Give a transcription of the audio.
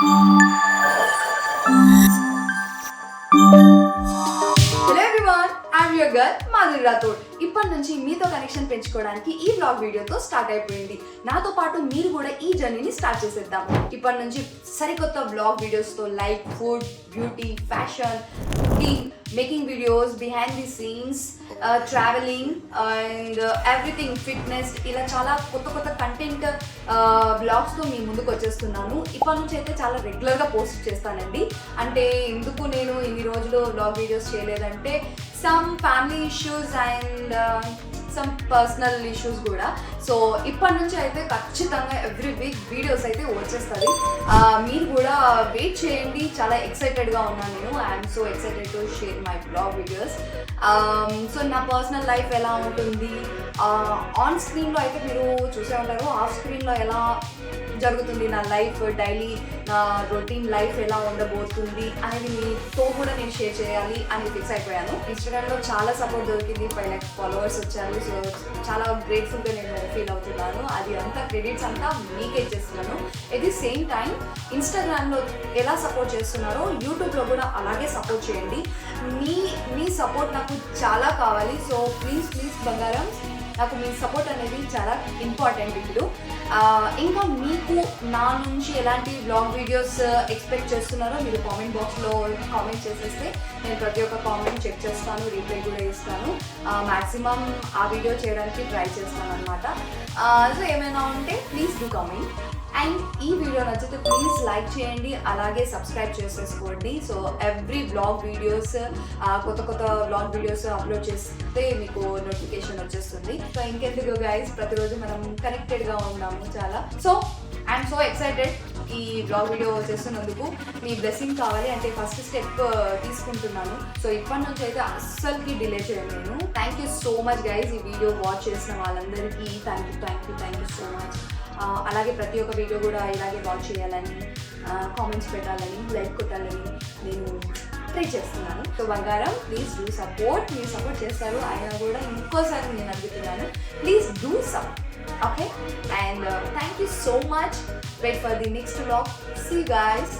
you I'm your girl Madhuri Rathod. ఇప్పటి నుంచి మీతో కనెక్షన్ పెంచుకోవడానికి ఈ బ్లాగ్ వీడియోతో స్టార్ట్ అయిపోయింది. నాతో పాటు మీరు కూడా ఈ జర్నీని స్టార్ట్ చేసేద్దాం. ఇప్పటి నుంచి సరికొత్త బ్లాగ్ వీడియోస్తో like food beauty fashion cooking making videos behind the scenes travelling and everything fitness ఇలా చాలా కొత్త కొత్త కంటెంట్ బ్లాగ్స్తో uh, మీ ముందుకు వచ్చేస్తున్నాను. ఇప్పటి నుంచి అయితే చాలా రెగ్యులర్గా పోస్ట్ చేస్తానండి. అంటే ఎందుకు నేను ఇన్ని రోజులు బ్లాగ్ వీడియోస్ చేయలేదంటే some family issues and some personal issues కూడా. సో ఇప్పటి నుంచి అయితే ఖచ్చితంగా ఎవ్రీ వీక్ వీడియోస్ అయితే వచ్చేస్తుంది మీరు కూడా వెయిట్ చేయండి. చాలా ఎక్సైటెడ్గా ఉన్నాను నేను. I'm so excited to share my blog videos so నా పర్సనల్ లైఫ్ ఎలా ఉంటుంది? ఆన్ స్క్రీన్లో అయితే మీరు చూసే ఉంటారు. ఆఫ్ స్క్రీన్లో ఎలా జరుగుతుంది నా లైఫ్ డైలీ నా రొటీన్ లైఫ్ ఎలా ఉండబోతుంది అనేది మీతో కూడా నేను షేర్ చేయాలి అని ఫిక్స్ అయిపోయాను. ఇన్స్టాగ్రామ్లో చాలా సపోర్ట్ దొరికింది. ఫైవ్ ల్యాక్ ఫాలోవర్స్ వచ్చారు. సో చాలా గ్రేట్ఫుల్గా నేను ఫీల్ అవుతున్నాను. అది అంతా క్రెడిట్స్ అంతా మీకే చేస్తున్నాను. ఎట్ ది సేమ్ టైం ఇన్స్టాగ్రామ్లో ఎలా సపోర్ట్ చేస్తున్నారో యూట్యూబ్లో కూడా అలాగే సపోర్ట్ చేయండి. మీ మీ సపోర్ట్ నాకు చాలా కావాలి. సో ప్లీజ్ ప్లీజ్ బంగారం నాకు మీ సపోర్ట్ అనేది చాలా ఇంపార్టెంట్ ఇప్పుడు. ఇంకా మీకు నా నుంచి ఎలాంటి బ్లాగ్ వీడియోస్ ఎక్స్పెక్ట్ చేస్తున్నారో మీరు కామెంట్ బాక్స్లో కామెంట్ చేసేస్తే నేను ప్రతి ఒక్క కామెంట్ చెక్ చేస్తాను రీప్లై కూడా ఇస్తాను. మ్యాక్సిమం ఆ వీడియో చేయడానికి ట్రై చేస్తాను అనమాట సో ఏమైనా ఉంటే ప్లీజ్ డూ కామెంట్ అండ్ ఈ వీడియో నచ్చితే ప్లీజ్ లైక్ చేయండి అలాగే సబ్స్క్రైబ్ చేసేసుకోండి. సో ఎవ్రీ బ్లాగ్ వీడియోస్ కొత్త కొత్త బ్లాగ్ వీడియోస్ అప్లోడ్ చేస్తే మీకు నోటిఫికేషన్ వచ్చేస్తుంది. సో ఇంకెందుకు గైస్ ప్రతిరోజు మనం కనెక్టెడ్గా ఉన్నాము చాలా. సో ఐఎమ్ సో ఎక్సైటెడ్ ఈ బ్లాగ్ వీడియో చేస్తున్నందుకు. మీ బ్లెస్సింగ్ కావాలి అంటే ఫస్ట్ స్టెప్ uh, తీసుకుంటున్నాను. సో ఇప్పటి నుంచి అయితే అస్సలకి డిలే చేయను నేను. Thank you so much guys ఈ వీడియో వాచ్ చేసిన వాళ్ళందరికీ. Thank you thank you thank you so much అలాగే ప్రతి ఒక్క వీడియో కూడా ఇలాగే వాచ్ చేయాలని కామెంట్స్ పెట్టాలని లైక్ కొట్టాలని నేను ట్రై చేస్తున్నాను. సో బంగారం ప్లీజ్ డూ సపోర్ట్ మీరు సపోర్ట్ చేస్తారు అయినా కూడా ఇంకోసారి నేను అడుగుతున్నాను. Please do some okay and thank you so much wait for the next blog see guys